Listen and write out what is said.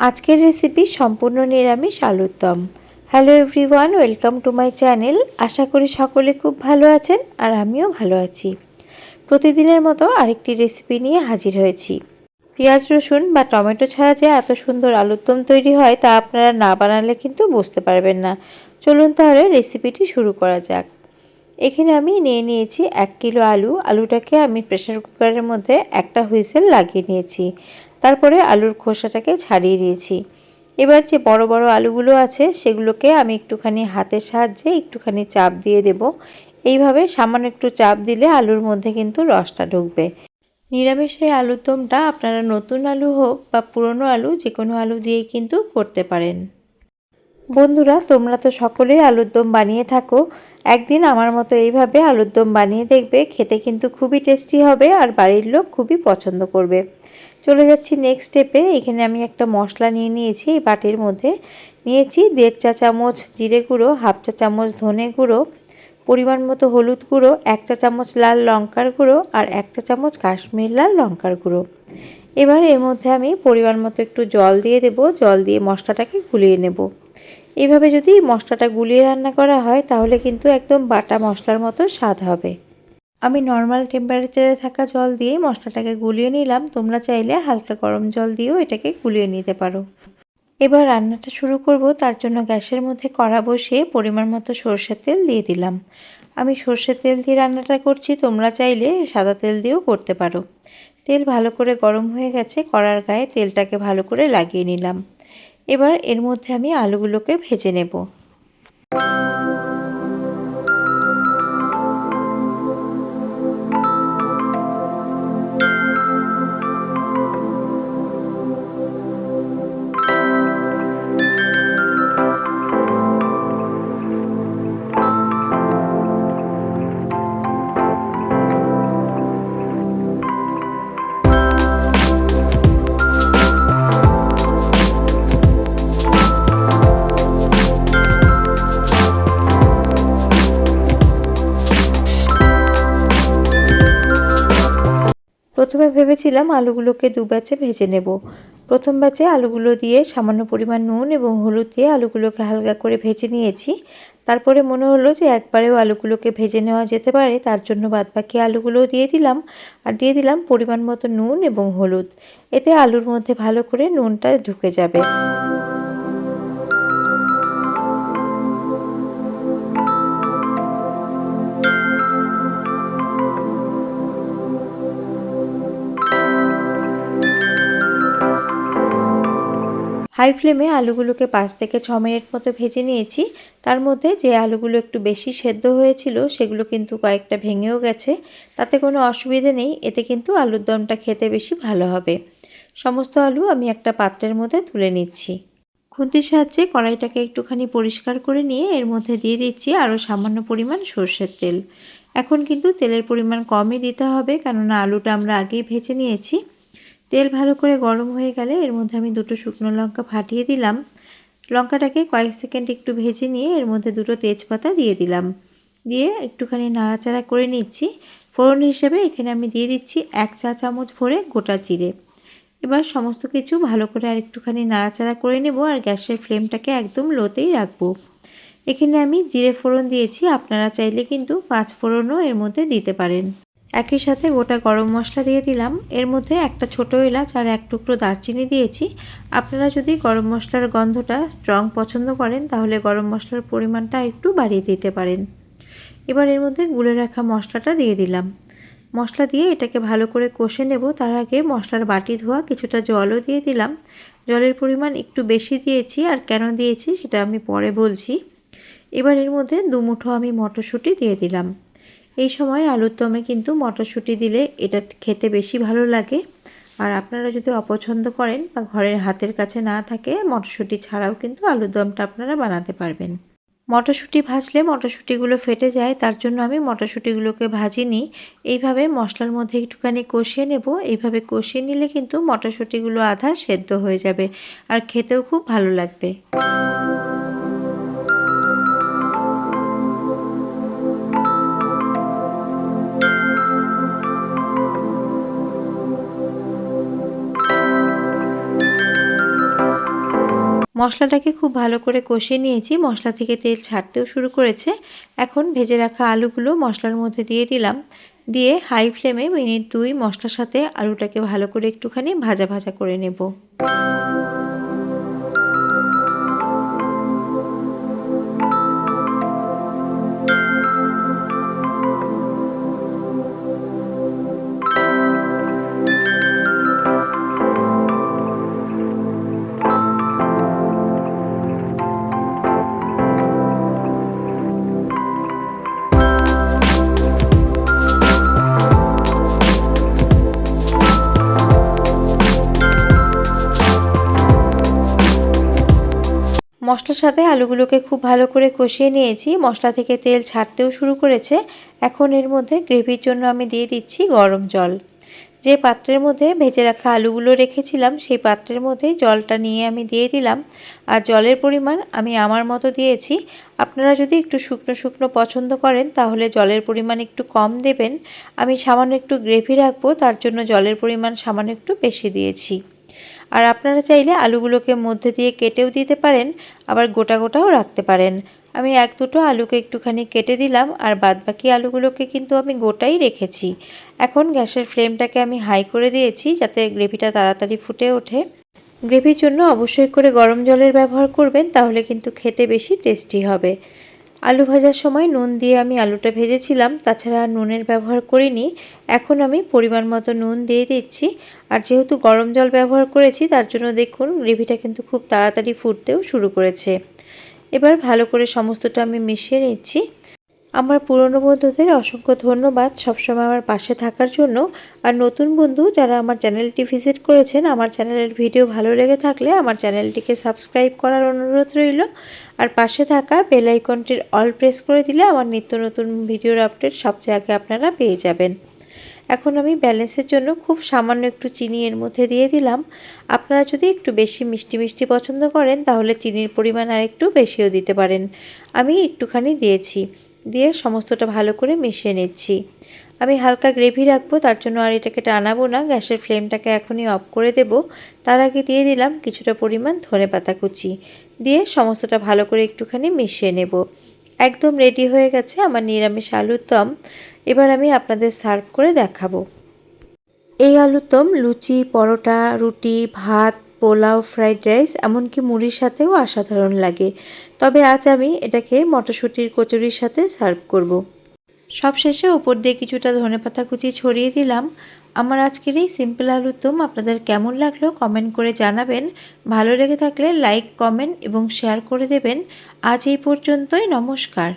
আজকের রেসিপি সম্পূর্ণ নিরামিষ আলুর দম। Hello everyone welcome to my channel আশা করি সকলে খুব ভালো আছেন আর আমিও ভালো আছি। প্রতিদিনের মতো আরেকটি রেসিপি নিয়ে হাজির হয়েছি। পেঁয়াজ, রসুন বা টমেটো ছাড়া যে এত সুন্দর আলুর দম তৈরি হয় তা আপনারা না বানালে কিন্তু বুঝতে পারবেন না। চলুন তাহলে রেসিপিটি শুরু করা যাক। এখানে আমি নিয়ে নিয়েছি এক কিলো আলু। আলুটাকে আমি প্রেশার কুকারের মধ্যে একটা হুইসেল লাগিয়ে নিয়েছি। তারপরে আলুর খোসাটাকে ছাড়িয়ে দিয়েছি। এবার যে বড় বড় আলুগুলো আছে, সেগুলোকে আমি একটুখানি হাতের সাহায্যে একটুখানি চাপ দিয়ে দেব। এইভাবে সামান্য একটু চাপ দিলে আলুর মধ্যে কিন্তু রসটা ঢুকবে। নিরামিষ আলুর দমটা আপনারা নতুন আলু হোক বা পুরনো আলু, যে কোনো আলু দিয়েই কিন্তু করতে পারেন। বন্ধুরা, তোমরা তো সকলেই আলুর দম বানিয়ে থাকো। একদিন আমার মতো এইভাবে আলুর দম বানিয়ে দেখবে, খেতে কিন্তু খুবই টেস্টি হবে আর বাড়ির লোক খুবই পছন্দ করবে। চলে যাচ্ছি নেক্সট স্টেপে এখানে আমি একটা মশলা নিয়ে নিয়েছি, এই বাটির মধ্যে। নিয়েছি দেড় চা চামচ জিরে গুঁড়ো, হাফ চা চামচ ধনে গুঁড়ো, পরিমাণ মতো হলুদ গুঁড়ো, এক চা চামচ লাল লঙ্কার গুঁড়ো আর এক চা চামচ কাশ্মীর লাল লঙ্কার গুঁড়ো। এবার এর মধ্যে আমি পরিমাণ মতো একটু জল দিয়ে দেব, জল দিয়ে মশলাটাকে গুলিয়ে নেব। এভাবে যদি মশলাটা গুলিয়ে রান্না করা হয়, তাহলে কিন্তু একদম বাটা মশলার মতো স্বাদ হবে। আমি নর্মাল টেম্পারেচারে থাকা জল দিয়ে মশলাটাকে গুলিয়ে নিলাম। তোমরা চাইলে হালকা গরম জল দিয়েও এটাকে গুলিয়ে নিতে পারো। এবার রান্নাটা শুরু করব। তার জন্য গ্যাসের মধ্যে কড়া বসিয়ে পরিমাণ মতো সর্ষের তেল দিয়ে দিলাম। আমি সর্ষের তেল দিয়ে রান্নাটা করছি। তোমরা চাইলে সাদা তেল দিয়েও করতে পারো। তেল ভালো করে গরম হয়ে গেছে। কড়ার গায়ে তেলটাকে ভালো করে লাগিয়ে নিলাম। এবার এর মধ্যে আমি আলুগুলোকে ভেজে নেব। প্রথমে ভেবেছিলাম আলুগুলোকে দু ব্যাচে ভেজে নেব। প্রথম ব্যাচে আলুগুলো দিয়ে সামান্য পরিমাণ নুন এবং হলুদ দিয়ে আলুগুলোকে হালকা করে ভেজে নিয়েছি। তারপরে মনে হলো যে একবারেও আলুগুলোকে ভেজে নেওয়া যেতে পারে, তার জন্য বাদবাকি আলুগুলোও দিয়ে দিলাম। আর দিয়ে দিলাম পরিমাণ মতো নুন এবং হলুদ। এতে আলুর মধ্যে ভালো করে নুনটা ঢুকে যাবে। হাই ফ্লেমে আলুগুলোকে পাঁচ থেকে ছ মিনিট মতো ভেজে নিয়েছি। তার মধ্যে যে আলুগুলো একটু বেশি সেদ্ধ হয়েছিল, সেগুলো কিন্তু কয়েকটা ভেঙেও গেছে। তাতে কোনো অসুবিধে নেই, এতে কিন্তু আলুর দমটা খেতে বেশি ভালো হবে। সমস্ত আলু আমি একটা পাত্রের মধ্যে তুলে নিচ্ছি। খুন্তির সাহায্যে কড়াইটাকে একটুখানি পরিষ্কার করে নিয়ে এর মধ্যে দিয়ে দিচ্ছি আরও সামান্য পরিমাণ সর্ষের তেল। এখন কিন্তু তেলের পরিমাণ কমই দিতে হবে, কেননা আলুটা আমরা আগেই ভেজে নিয়েছি। তেল ভালো করে গরম হয়ে গেলে এর মধ্যে আমি দুটো শুকনো লঙ্কা ফাটিয়ে দিলাম। লঙ্কাটাকে কয়েক সেকেন্ড একটু ভেজে নিয়ে এর মধ্যে দুটো তেজপাতা দিয়ে দিলাম। দিয়ে একটুখানি নাড়াচাড়া করে নিচ্ছি। ফোড়ন হিসেবে এখানে আমি দিয়ে দিচ্ছি এক চা চামচ ভরে গোটা জিরে। এবার সমস্ত কিছু ভালো করে আর একটুখানি নাড়াচাড়া করে নেব আর গ্যাসের ফ্লেমটাকে একদম লোতেই রাখব। এখানে আমি জিরে ফোড়ন দিয়েছি। আপনারা চাইলে কিন্তু পাঁচ ফোড়নও এর মধ্যে দিতে পারেন। একই সাথে গোটা গরম মশলা দিয়ে দিলাম। এর মধ্যে একটা ছোটো এলাচ আর এক টুকরো দারচিনি দিয়েছি। আপনারা যদি গরম মশলার গন্ধটা স্ট্রং পছন্দ করেন, তাহলে গরম মশলার পরিমাণটা একটু বাড়িয়ে দিতে পারেন। এবার এর মধ্যে গুলে রাখা মশলাটা দিয়ে দিলাম। মশলা দিয়ে এটাকে ভালো করে কষে নেব। তার আগে মশলার বাটি ধোয়া কিছুটা জলও দিয়ে দিলাম। জলের পরিমাণ একটু বেশি দিয়েছি আর কেন দিয়েছি সেটা আমি পরে বলছি। এবার এর মধ্যে দুমুঠো আমি মটরশুঁটি দিয়ে দিলাম। এই সময় আলুর দমে কিন্তু মটরশুঁটি দিলে এটা খেতে বেশি ভালো লাগে। আর আপনারা যদি অপছন্দ করেন বা ঘরের হাতের কাছে না থাকে, মটরশুঁটি ছাড়াও কিন্তু আলুর দমটা আপনারা বানাতে পারবেন। মটরশুঁটি ভাজলে মটরশুঁটিগুলো ফেটে যায়, তার জন্য আমি মটরশুঁটিগুলোকে ভাজিনি। এইভাবে মশলার মধ্যে একটুখানি কষিয়ে নেব। এইভাবে কষিয়ে নিলে কিন্তু মটরশুঁটিগুলো আধা সেদ্ধ হয়ে যাবে। আর খেতেও খুব ভালো লাগবে। মশলাটাকে খুব ভালো করে কষিয়ে নিয়েছি। মশলা থেকে তেল ছাড়তেও শুরু করেছে। এখন ভেজে রাখা আলুগুলো মশলার মধ্যে দিয়ে দিলাম। দিয়ে হাই ফ্লেমে মিনিট দুই মশলার সাথে আলুটাকে ভালো করে একটুখানি ভাজা ভাজা করে নেব। মশলার সাথে আলুগুলোকে খুব ভালো করে কষিয়ে নিয়েছি। মশলা থেকে তেল ছাড়তেও শুরু করেছে। এখন এর মধ্যে গ্রেভির জন্য আমি দিয়ে দিচ্ছি গরম জল। যে পাত্রের মধ্যে ভেজে রাখা আলুগুলো রেখেছিলাম, সেই পাত্রের মধ্যে জলটা নিয়ে আমি দিয়ে দিলাম। আর জলের পরিমাণ আমি আমার মতো দিয়েছি। আপনারা যদি একটু শুকনো শুকনো পছন্দ করেন, তাহলে জলের পরিমাণ একটু কম দেবেন। আমি সামান্য একটু গ্রেভি রাখব, তার জন্য জলের পরিমাণ সামান্য একটু বেশি দিয়েছি। আর আপনারা চাইলে আলুগুলোকে মধ্যে দিয়ে কেটেও দিতে পারেন, আবার গোটা গোটাও রাখতে পারেন। আমি এক দুটো আলুকে একটুখানি কেটে দিলাম, আর বাদবাকি আলুগুলোকে কিন্তু আমি গোটাই রেখেছি। এখন গ্যাসের ফ্লেমটাকে আমি হাই করে দিয়েছি, যাতে গ্রেভিটা তাড়াতাড়ি ফুটে ওঠে। গ্রেভির জন্য অবশ্যই করে গরম জলের ব্যবহার করবেন, তাহলে কিন্তু খেতে বেশি টেস্টি হবে। আলু ভাজার সময় নুন দিয়ে আমি আলুটা ভেজেছিলাম, তাছাড়া নুনের ব্যবহার করিনি। এখন আমি পরিমাণ মতো নুন দিয়ে দিচ্ছি, আর যেহেতু গরম জল ব্যবহার করেছি, তার জন্য দেখুন গ্রেভিটা কিন্তু খুব তাড়াতাড়ি ফুটতেও শুরু করেছে। এবার ভালো করে সমস্তটা আমি মিশিয়ে নিচ্ছি। আমার পুরনো বন্ধুদের অসংখ্য ধন্যবাদ সবসময় আমার পাশে থাকার জন্য। আর নতুন বন্ধু যারা আমার চ্যানেলটি ভিজিট করেছেন, আমার চ্যানেলের ভিডিও ভালো লেগে থাকলে আমার চ্যানেলটিকে সাবস্ক্রাইব করার অনুরোধ রইল। আর পাশে থাকা বেল আইকনটির অল প্রেস করে দিলে আমার নিত্য নতুন ভিডিওর আপডেট সবচেয়ে আগে আপনারা পেয়ে যাবেন। এখন আমি ব্যালেন্সের জন্য খুব সামান্য একটু চিনি এর মধ্যে দিয়ে দিলাম। আপনারা যদি একটু বেশি মিষ্টি মিষ্টি পছন্দ করেন, তাহলে চিনির পরিমাণ আর একটু বেশিও দিতে পারেন। আমি একটুখানি দিয়েছি। দিয়ে সমস্তটা ভালো করে মিশিয়ে নিচ্ছি। আমি হালকা গ্রেভি রাখব, তার জন্য আর এটাকে টানাবো না। গ্যাসের ফ্লেমটাকে এখনই অফ করে দেব। তার আগে দিয়ে দিলাম কিছুটা পরিমাণ ধনে পাতা কুচি। দিয়ে সমস্তটা ভালো করে একটুখানি মিশিয়ে নেব। একদম রেডি হয়ে গেছে আমার নিরামিষ আলুর দম। এবার আমি আপনাদের সার্ভ করে দেখাবো। এই আলুর দম লুচি, পরোটা, রুটি, ভাত, পোলাও ফ্রাইড রাইস এমনকি মুড়ির সাথেও অসাধারণ লাগে। তবে আজ আমি এটাকে মটরশুঁটির কচুরির সাথে সার্ভ করব। সবশেষে ওপর দিয়ে কিছুটা ধনে পাতা কুচি ছড়িয়ে দিলাম। আমার আজকের এই সিম্পল আলুর দম আপনাদের কেমন লাগল কমেন্ট করে জানাবেন। ভালো লেগে থাকলে লাইক কমেন্ট এবং শেয়ার করে দেবেন। আজ এই পর্যন্তই, নমস্কার।